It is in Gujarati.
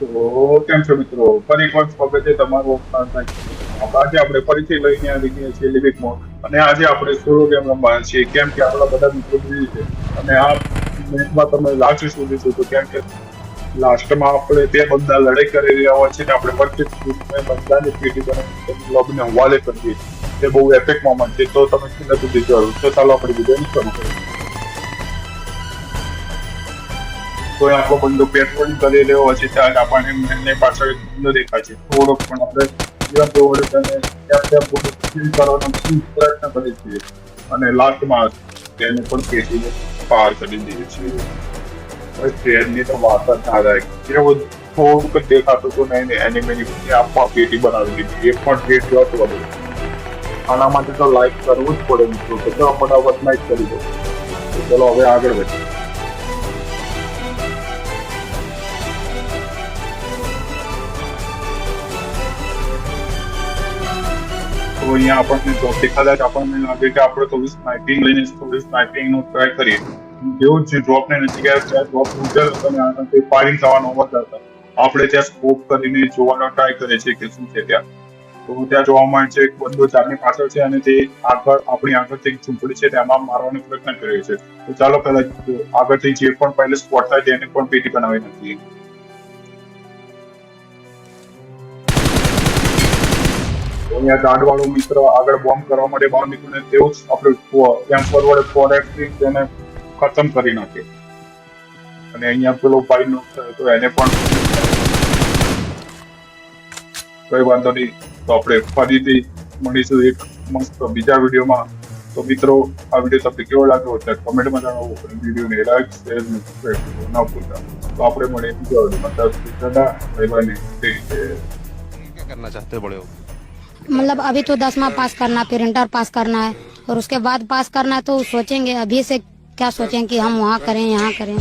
તો કેમ છો મિત્રો? ફરી એક વાર સ્વાગત છે તમારું આજે આપણે ફરીથી લઈને આવી ગયા છીએ લિવિક મોડ અને આજે આપણે સોલો ગેમ રમવાના છીએ. કેમ કે આપણા બધા મિત્રો જોઈએ છે. અને આ મેચમાં તમે લાસ્ટ સુધી છો તો કેમ કે લાસ્ટમાં આપણે તે બધા લડાઈ કરી રહ્યા હોય છે ને આપણે પચીસ બધાની પીટી બનાવી લોબીને હવાલે કરીએ તે બહુ એફેક્ટ મોમેન્ટ છે. તો તમે સુધી જોયું તો ચાલો આપણે વીડિયો શરૂ કરીએ કોઈ આપણો બંદો પેટ્રોલ કરી રહ્યો હશે ત્યારે આપણને એમને પાછળ ન દેખાશે થોડોક પણ આપણે જીવન દોડે તેને ત્યાં ત્યાં પૂરું ફીલ કરવાનો પ્રયત્ન કરીએ છીએ. અને લાસ્ટમાં તેને પણ પેટીને પાર કરી દઈએ છીએ. ટ્રેનની તો વાત જ ના થાય. કેવું થોડુંક દેખાતું હતું નહીં ને એનિમેની આપવા પેટી બનાવી દીધી. એ પણ જોત વધુ આના માટે તો લાઈક કરવું જ પડે મિત્રો. તો ફટાફટ લાઈક કરી દો. તો ચલો હવે આગળ વધીએ. અહીંયા આપણને જોબથી કદાચ આપણને લાગે કે આપણે થોડી સ્નાઇપિંગ લઈને થોડી સ્નાઇપિંગ નો ટ્રાય કરીએ. જેવું જ ડ્રોપ ને નથી ગયા ત્યાં ડ્રોપ ઉતર અને ફાયરિંગ થવાનો અવાજ હતા. આપણે ત્યાં સ્કોપ કરીને જોવાનો ટ્રાય કરીએ છીએ કે શું છે ત્યાં. તો ત્યાં જોવા મળે છે એક બંદો ચારની પાછળ છે અને તે આગળ આપણી આગળથી એક ઝૂંપડી છે તેમાં મારવાનો પ્રયત્ન કર્યો છે. તો ચાલો પહેલા આગળથી જે પણ પહેલે સ્પોટ થાય તેને પણ પેટી બનાવી નાખીએ. અહીંયા ગાર્ડવાળો મિત્ર આગળ બોમ્બ કરવા માટે બહાર નીકળે તેવું જ આપણે એમ ફોરવર્ડ ફોર તેને ખતમ કરી નાખે. અને અહીંયા પેલો ભાઈ નો તો એને પણ કઈ વાંધો નહીં. તો આપણે ફરીથી મળીશું એક મસ્ત બીજા વિડીયોમાં. તો મિત્રો આ વીડિયો તમને કેવો લાગ્યો હોય કમેન્ટમાં જણાવો. વિડીયોને લાઈક શેર કરવાનું ભૂલતા. તો આપણે મળીએ બીજા વિડીયોમાં. ત્યાં સુધી ટાટા, બાય બાય ને take care. मतलब अभी तो दसवां पास करना फिर इंटर पास करना है और उसके बाद पास करना है तो सोचेंगे अभी से क्या सोचेंगे कि हम वहाँ करें यहाँ करें